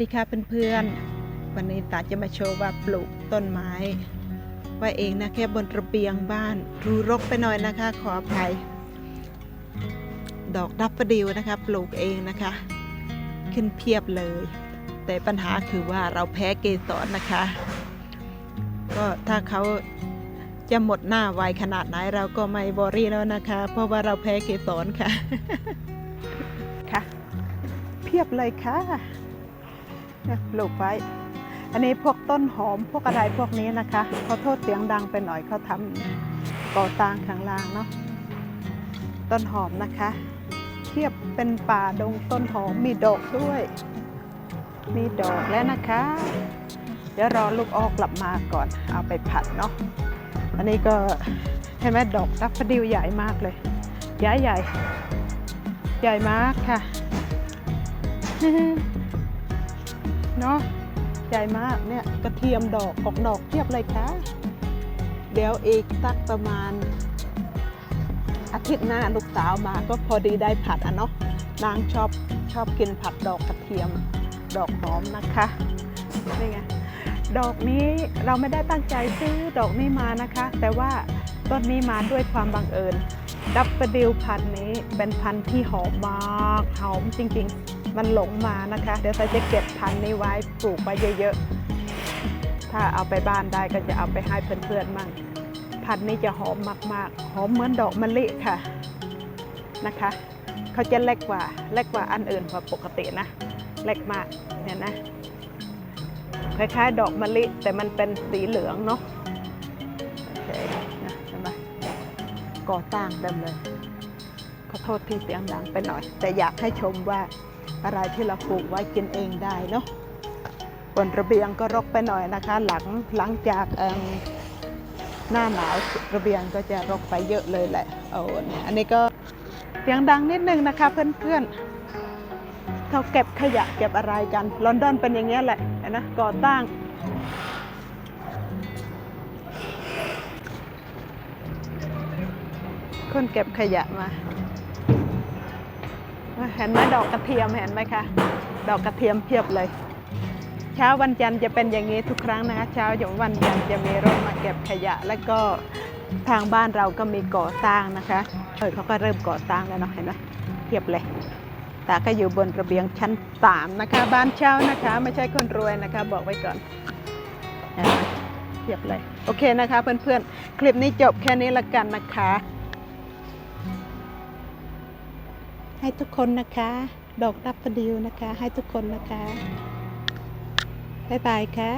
สวัสดีค่ะเพื่อนๆ วันนี้ตาจะมาโชว์ว่าปลูกต้นไม้ ไว้เองนะแค่บนระเบียงบ้านรูรกไปหน่อยนะคะ ขออภัย ดอกดับประดิวนะคะ ปลูกเองนะคะ ขึ้นเพียบเลย แต่ปัญหาคือว่าเราแพ้เกสรนะคะ ก็ถ้าเขาจะหมดหน้าไวขนาดไหนเราก็ไม่บอรี่แล้วนะคะ เพราะว่าเราแพ้เกสรค่ะค่ะ เพียบเลยค่ะ ปลูกไว้ อันนี้พวกต้นหอมพวกอะไรพวกนี้นะคะเขอโทษเสียงดังไปหน่อยเขาทำก่อตางข้างล่างเนาะต้นหอมนะคะ เทียบเป็นป่าดงต้นหอมมีดอกด้วย มีดอกแล้วนะคะ เดี๋ยวรอลูกออกกลับมาก่อนเอาไปผัดเนาะอันนี้ก็เห็นไหมดอกดัฟฟดิลใหญ่มากเลยใหญ่ใหญ่ใหญ่มากค่ะ เนาะใหญ่มากเนี่ยกระเทียมดอกออกดอกเทียบเลยค่ะ เดี๋ยวอีกสักประมาณ อาทิตย์หน้าลูกสาวมาก็พอดีได้ผัดอะเนาะนางชอบชอบกินผัดดอกกระเทียมดอกหอมนะคะนี่ไงดอกนี้เราไม่ได้ตั้งใจซื้อดอกนี้มานะคะ แต่ว่าต้นนี้มาด้วยความบังเอิญ ดับเบิลดิวพันธุ์นี้เป็นพันธุ์ที่หอมมาก หอมจริงๆ มันหลงมานะคะ เดี๋ยวเราจะเก็บพันธุ์นี้ไว้ปลูกไว้เยอะๆ ถ้าเอาไปบ้านได้ก็จะเอาไปให้เพื่อนๆมั่ง พันธุ์นี้จะหอมมากๆ หอมเหมือนดอกมะลิค่ะนะคะเขาจะเล็กกว่าเล็กกว่าอันอื่นกว่าปกตินะเล็กมากเนี่ยนะคล้ายๆ ดอกมะลิแต่มันเป็นสีเหลืองเนาะโอเค ก่อสร้างเต็มเลย ขอโทษที่เสียงดังไปหน่อย แต่อยากให้ชมว่าอะไรที่เราปลูกไว้กินเองได้เนาะบนระเบียงก็รกไปหน่อยนะคะ หลังหลังจากหน้าหนาวระเบียงก็จะรกไปเยอะเลยแหละเอาเนี่ยอันนี้ก็เสียงดังนิดนึงนะคะ เพื่อนๆเขาเก็บขยะเก็บอะไรกัน ลอนดอนเป็นอย่างเงี้ยแหละนะก่อสร้ง คนเก็บขยะมา เห็นไหมดอกกระเทียมเห็นไหมคะ ดอกกระเทียมเพียบเลย เช้าวันจันทร์จะเป็นอย่างนี้ทุกครั้งนะคะ เช้าของวันจันทร์จะมีรถมาเก็บขยะ แล้วก็ทางบ้านเราก็มีก่อสร้างนะคะเออเขาก็เริ่มก่อสร้างแล้วเนาะเห็นไหมเพียบเลยตาก็อยู่บนระเบียงชั้นสามนะคะ บ้านเช่านะคะ ไม่ใช่คนรวยนะคะ บอกไว้ก่อนเพียบเลย โอเคนะคะเพื่อนๆ คลิปนี้จบแค่นี้ละกันนะคะ ให้ทุกคนนะคะ ดอกดับประดิวนะคะ ให้ทุกคนนะคะ บ๊ายบายค่ะ